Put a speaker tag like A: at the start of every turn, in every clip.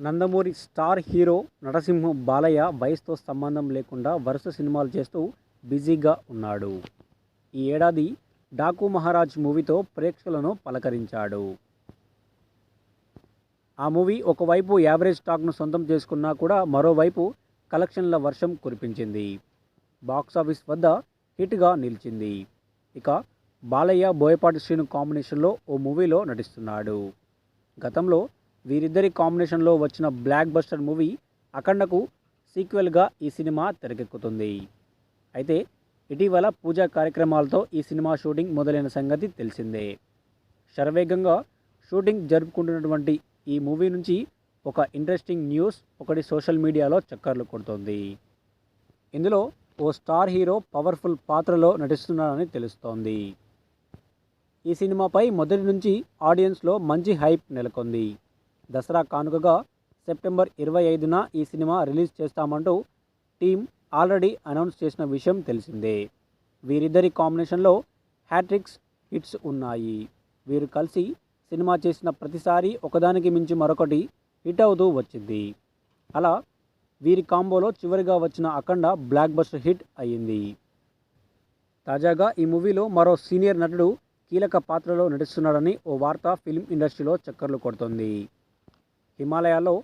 A: Nandamuri star hero Narasimha Balayya వయసుతో సంబంధం లేకుండా వరుస సినిమాలు చేస్తూ బిజీగా ఉన్నాడు. ఈ ఏడాది డాకు మహారాజ్ మూవీతో ప్రేక్షకులను పలకరించాడు. ఆ మూవీ ఒకవైపు యావరేజ్ టాక్ను సొంతం చేసుకున్నా కూడా మరోవైపు కలెక్షన్ల వర్షం కురిపించింది. బాక్సాఫీస్ వద్ద హిట్గా నిలిచింది. ఇక బాలయ్య బోయపాటి శ్రీను కాంబినేషన్లో ఓ మూవీలో నటిస్తున్నాడు. గతంలో వీరిద్దరి కాంబినేషన్లో వచ్చిన బ్లాక్ బస్టర్ మూవీ అఖండకు సీక్వెల్గా ఈ సినిమా తెరకెక్కుతుంది. అయితే ఇటీవల పూజా కార్యక్రమాలతో ఈ సినిమా షూటింగ్ మొదలైన సంగతి తెలిసిందే. శరవేగంగా షూటింగ్ జరుపుకుంటున్నటువంటి ఈ మూవీ నుంచి ఒక ఇంట్రెస్టింగ్ న్యూస్ ఒకటి సోషల్ మీడియాలో చక్కర్లు కొడుతోంది. ఇందులో ఓ స్టార్ హీరో పవర్ఫుల్ పాత్రలో నటిస్తున్నాడని తెలుస్తోంది. ఈ సినిమాపై మొదటి నుంచి ఆడియన్స్లో మంచి హైప్ నెలకొంది. దసరా కానుకగా సెప్టెంబర్ ఇరవై ఐదున ఈ సినిమా రిలీజ్ చేస్తామంటూ టీం ఆల్రెడీ అనౌన్స్ చేసిన విషయం తెలిసిందే. వీరిద్దరి కాంబినేషన్లో హ్యాట్రిక్స్ హిట్స్ ఉన్నాయి. వీరు కలిసి సినిమా చేసిన ప్రతిసారి ఒకదానికి మించి మరొకటి హిట్ అవుతూ వచ్చింది. అలా వీరి కాంబోలో చివరిగా వచ్చిన అఖండ బ్లాక్ బస్టర్ హిట్ అయ్యింది. తాజాగా ఈ మూవీలో మరో సీనియర్ నటుడు కీలక పాత్రలో నటిస్తున్నాడని ఓ వార్త ఫిల్మ్ ఇండస్ట్రీలో చక్కర్లు కొడుతోంది. హిమాలయాలో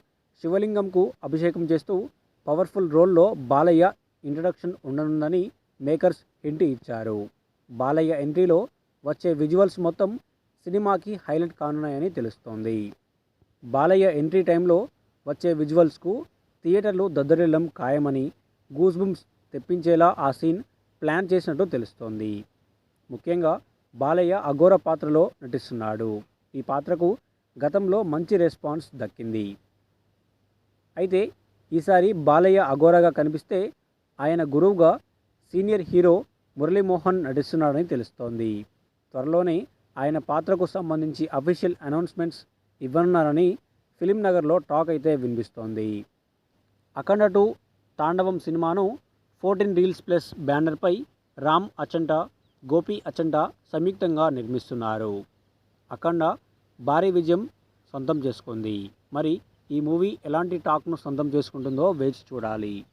A: శివలింగంకు అభిషేకం చేస్తూ పవర్ఫుల్ రోల్లో బాలయ్య ఇంట్రడక్షన్ ఉండనుందని మేకర్స్ హింట్ ఇచ్చారు. బాలయ్య ఎంట్రీలో వచ్చే విజువల్స్ మొత్తం సినిమాకి హైలైట్ కానున్నాయని తెలుస్తోంది. బాలయ్య ఎంట్రీ టైంలో వచ్చే విజువల్స్కు థియేటర్లు దద్దరిల్లం ఖాయమని గూస్బుమ్స్ తెప్పించేలా ఆ సీన్ ప్లాన్ చేసినట్టు తెలుస్తోంది. ముఖ్యంగా బాలయ్య అఘోర పాత్రలో నటిస్తున్నాడు. ఈ పాత్రకు గతంలో మంచి రెస్పాన్స్ దక్కింది. అయితే ఈసారి బాలయ్య అఘోరగా కనిపిస్తే ఆయన గురువుగా సీనియర్ హీరో మురళీమోహన్ నటిస్తున్నాడని తెలుస్తోంది. త్వరలోనే ఆయన పాత్రకు సంబంధించి అఫీషియల్ అనౌన్స్మెంట్స్ ఇవ్వనున్నారని ఫిలిం నగర్లో టాక్ అయితే వినిపిస్తోంది. అఖండ టూ తాండవం సినిమాను ఫోర్టీన్ రీల్స్ ప్లస్ బ్యానర్పై రామ్ అచంట గోపి అచంట సంయుక్తంగా నిర్మిస్తున్నారు. అఖండ భారీ విజయం సొంతం చేసుకుంది. మరి ఈ మూవీ ఎలాంటి టాక్ను సొంతం చేసుకుంటుందో వేచి చూడాలి.